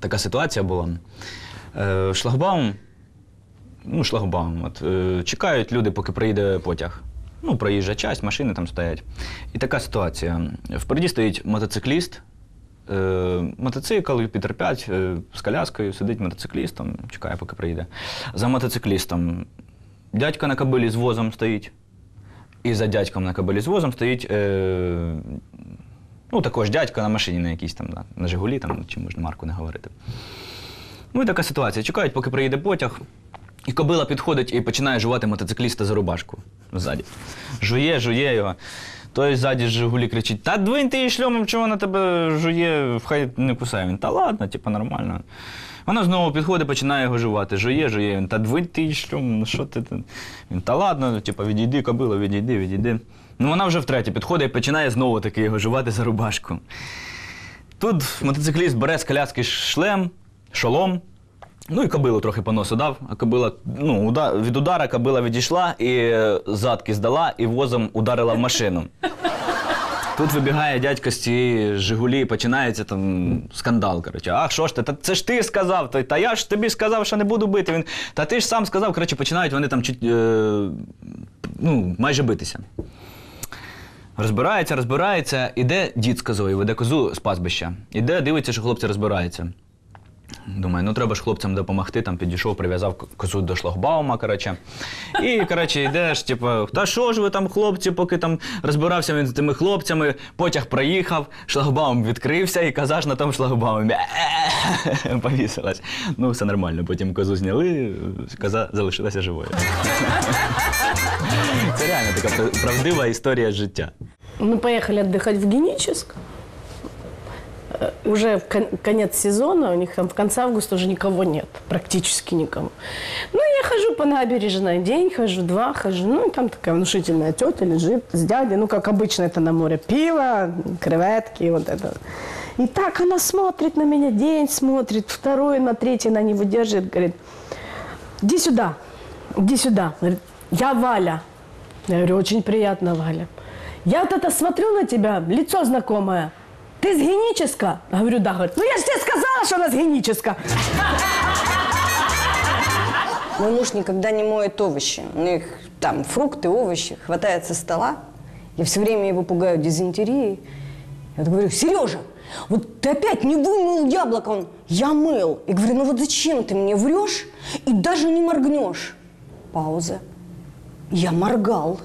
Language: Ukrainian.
така ситуація була. Е, шлагбаум, ну, шлагбаум, от, е, чекають люди, поки приїде потяг. Ну, проїжджа часть, машини там стоять. І така ситуація. Впереді стоїть мотоцикліст, е, мотоцикл, Пітер 5 е, з коляскою, сидить мотоцикліст, там, чекає, поки приїде. За мотоциклістом дядька на кабелі з возом стоїть. І за дядьком на кабелі з возом стоїть. Ну, також дядько на машині на якійсь там, да, на Жигулі, там, чи можна марку не говорити. Ну і така ситуація. Чекають, поки приїде потяг, і кобила підходить і починає жувати мотоцикліста за рубашку ззаді. Жує, жує його. Той ззаді Жигулі кричить: Та двинь ти її шльомом, чого вона тебе жує, хай не кусає. Він, та ладно, типу, нормально. Вона знову підходить, починає його жувати. Жує, жує. Він, та двинь ти її шльомом, ну що ти? Він, та ладно, типу, відійди, кобила, відійди, відійди. Ну вона вже втретє підходить і починає знову таки його жувати за рубашку. Тут мотоцикліст бере з коляски шлем, шолом. Ну і кобилу трохи по носу дав, а кобила, ну, уда- від удара кобила відійшла і е, задки здала і возом ударила в машину. Тут вибігає дядько з цієї Жигулі і починається там скандал. Коротше, ах, що ж ти? Та це ж ти сказав, та, та я ж тобі сказав, що не буду бити. Він, та ти ж сам сказав, коротше, починають вони там чуть, е, ну, майже битися. Розбирається, розбирається, іде дід з козою, веде козу з пастбища. Іде, дивиться, що хлопці розбираються. Думаю, ну треба ж хлопцям допомогти, там підійшов, прив'язав козу до шлагбаума, коротше. І, коротше, йдеш, типу, та що ж ви там, хлопці, поки там розбирався він з тими хлопцями, потяг проїхав, шлагбаум відкрився, і коза ж на тому шлагбаумі повісилась. Ну, все нормально. Потім козу зняли, коза залишилася живою. Це реально така правдива історія життя. Мы поехали отдыхать в Геническ. Э, Уже кон- конец сезона, у них там в конце августа уже никого нет, практически никого. Ну, я хожу по набережной, день хожу, два хожу. Ну, там такая внушительная тетя лежит с дядей, ну, как обычно это на море, пиво, креветки, вот это. И так она смотрит на меня, день смотрит, второй на третий она не выдерживает, говорит, иди сюда, иди сюда. Говорит, я Валя. Я говорю, очень приятно, Валя. Я вот это смотрю на тебя, лицо знакомое. Ты с Геническа? Говорю, да. Говорит, ну я же тебе сказала, что она с Геническа. Мой муж никогда не моет овощи. У них там фрукты, овощи, хватает со стола. Я все время его пугаю дизентерией. Я говорю, Сережа, вот ты опять не вымыл яблоко. Он, я мыл. И говорю, ну вот зачем ты мне врешь и даже не моргнешь? Пауза. Я моргал.